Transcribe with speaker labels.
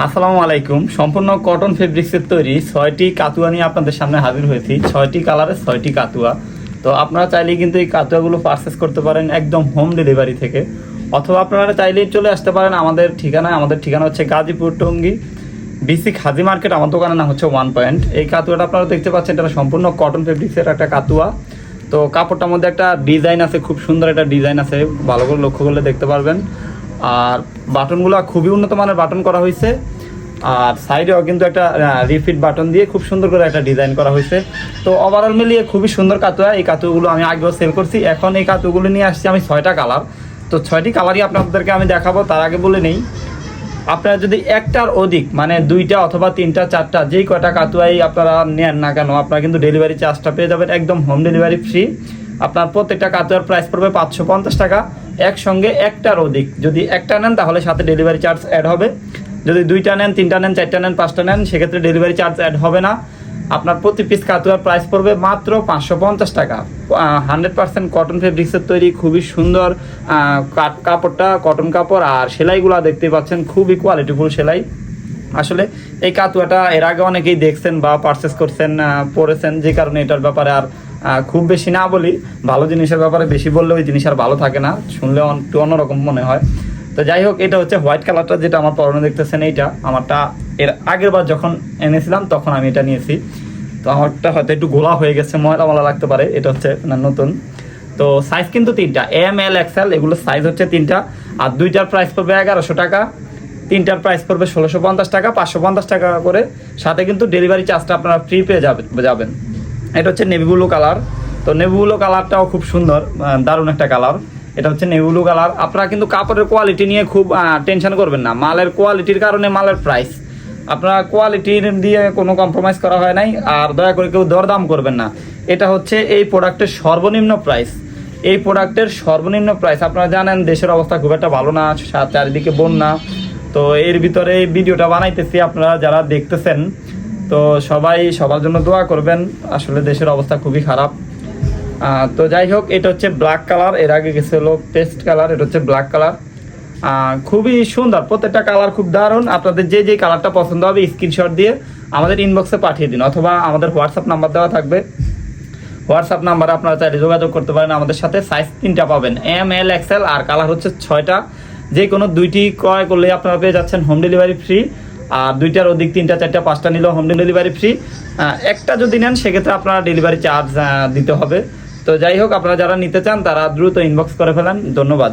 Speaker 1: আসসালামু আলাইকুম। সম্পূর্ণ কটন ফেব্রিক্সের তৈরি ছয়টি কাতুয়া নিয়ে আপনাদের সামনে হাজির হয়েছি। ছয়টি কালারের ছয়টি কাতুয়া। তো আপনারা চাইলেই কিন্তু এই কাতুয়াগুলো পারচেস করতে পারেন একদম হোম ডেলিভারি থেকে। অথবা আপনারা চাইলেই চলে আসতে পারেন আমাদের ঠিকানায়। আমাদের ঠিকানা হচ্ছে গাজীপুর টঙ্গি বিসিক হাজি মার্কেট। আমার দোকানের নাম হচ্ছে ওয়ান পয়েন্ট এই কাতুয়াটা আপনারা দেখতে পাচ্ছেন, এটা সম্পূর্ণ কটন ফেব্রিক্সের একটা কাতুয়া। তো কাপড়টার মধ্যে একটা ডিজাইন আছে, খুব সুন্দর একটা ডিজাইন আছে। ভালো করে লক্ষ্য করলে দেখতে পারবেন। আর বাটনগুলো খুবই উন্নত মানের বাটন করা হয়েছে। আর সাইডেও কিন্তু একটা রিফিট বাটন দিয়ে খুব সুন্দর করে একটা ডিজাইন করা হয়েছে। তো ওভারঅল মিলিয়ে খুবই সুন্দর কাতুয়া। এই কাতুগুলো আমি আগেও সেল করছি। এখন এই কাতুগুলো নিয়ে আসছি আমি ছয়টা কালার তো ছয়টি কালারই আপনাদেরকে আমি দেখাবো, তার আগে বলে নেই। আপনারা যদি একটার অধিক মানে দুইটা অথবা তিনটা, চারটা, যেই কয়টা কাতুয়াই আপনারা নেন না কেন, আপনারা কিন্তু ডেলিভারি চার্জটা পেয়ে যাবেন একদম হোম ডেলিভারি ফ্রি আপনার প্রত্যেকটা কাতুয়ার প্রাইস পড়বে পাঁচশো পঞ্চাশ টাকা। একসঙ্গে একটার অধিক যদি একটা নেন, তাহলে সাথে ডেলিভারি চার্জ অ্যাড হবে। যদি দুইটা নেন, তিনটা নেন, চারটা নেন, পাঁচটা নেন, সেক্ষেত্রে ডেলিভারি চার্জ অ্যাড হবে না। আপনার প্রতি পিস কাতুয়ার প্রাইস পড়বে মাত্র পাঁচশো পঞ্চাশ টাকা। হান্ড্রেড পার্সেন্ট কটন ফেব্রিক্সের তৈরি, খুবই সুন্দর কাপড়টা কটন কাপড় আর সেলাইগুলো দেখতে পাচ্ছেন, খুবই কোয়ালিটিফুল সেলাই। আসলে এই কাতুয়াটা এর আগে অনেকেই দেখছেন বা পারচেস করছেন পরেছেন যে কারণে এটার ব্যাপারে আর খুব বেশি না বলি, ভালো জিনিসের ব্যাপারে বেশি বললে ওই জিনিস আর ভালো থাকে না শুনলে একটু অন্যরকম মনে হয়। তো যাই হোক, এটা হচ্ছে হোয়াইট কালারটা যেটা আমার পরনে দেখতেছেন, এইটা আমারটা এর আগের বার যখন এনেছিলাম, তখন আমি এটা নিয়েছি। তো আমারটা হয়তো একটু গোলা হয়ে গেছে, ময়লা ময়লা লাগতে পারে, এটা হচ্ছে নতুন। তো সাইজ কিন্তু তিনটা এম এল এক্সেল এগুলো সাইজ হচ্ছে তিনটা। আর দুইটার প্রাইস পড়বে এগারোশো টাকা, তিনটার প্রাইস পড়বে ষোলোশো পঞ্চাশ টাকা, পাঁচশো পঞ্চাশ টাকা করে। সাথে কিন্তু ডেলিভারি চার্জটা আপনারা ফ্রি পেয়ে যাবেন যাবেন। এটা হচ্ছে নেভিবুলু কালার। তো নেভিবুলু কালারটাও খুব সুন্দর দারুণ একটা কালার। এটা হচ্ছে নেভিবুলু কালার। আপনারা কিন্তু কাপড়ের কোয়ালিটি নিয়ে খুব টেনশন করবেন না। মালের কোয়ালিটির কারণে মালের প্রাইস আপনারা কোয়ালিটির দিয়ে কোনো কম্প্রোমাইজ করা হয় নাই। আর দয়া করে কেউ দরদাম করবেন না। এটা হচ্ছে এই প্রোডাক্টের সর্বনিম্ন প্রাইস এই প্রোডাক্টের সর্বনিম্ন প্রাইস আপনারা জানেন, দেশের অবস্থা খুব একটা ভালো না, চারিদিকে বন্যা। তো এর ভিতরে ভিডিওটা বানাইতেছি আপনারা যারা দেখতেছেন। তো সবাই সবার জন্য দোয়া করবেন। আসলে দেশের অবস্থা খুবই খারাপ। তো যাই হোক, এটা হচ্ছে ব্ল্যাক কালারের আগে গেছে হলো পেস্ট কালার এটা হচ্ছে ব্ল্যাক কালার খুবই সুন্দর। প্রত্যেকটা কালার খুব দারুণ। আপনাদের যে যে কালারটা পছন্দ হবে স্ক্রিনশট দিয়ে আমাদের ইনবক্সে পাঠিয়ে দিন। অথবা আমাদের হোয়াটসঅ্যাপ নাম্বার দেওয়া থাকবে। হোয়াটসঅ্যাপ নাম্বারে আপনারা চাইলে যোগাযোগ করতে পারেন। আমাদের সাথে সাইজ তিনটা পাবেন। এম এল এক্সেল আর কালার হচ্ছে ছয়টা। যে কোনো দুইটি ক্রয় করলে আপনারা পেয়ে যাচ্ছেন হোম ডেলিভারি ফ্রি আর দুইটার অধিক তিনটা, চারটা, পাঁচটা নিলেও হোম ডেলিভারি ফ্রি একটা যদি নেন, সেক্ষেত্রে আপনারা ডেলিভারি চার্জ দিতে হবে। তো যাই হোক, আপনারা যারা নিতে চান, তারা দ্রুত ইনবক্স করে ফেলেন। ধন্যবাদ।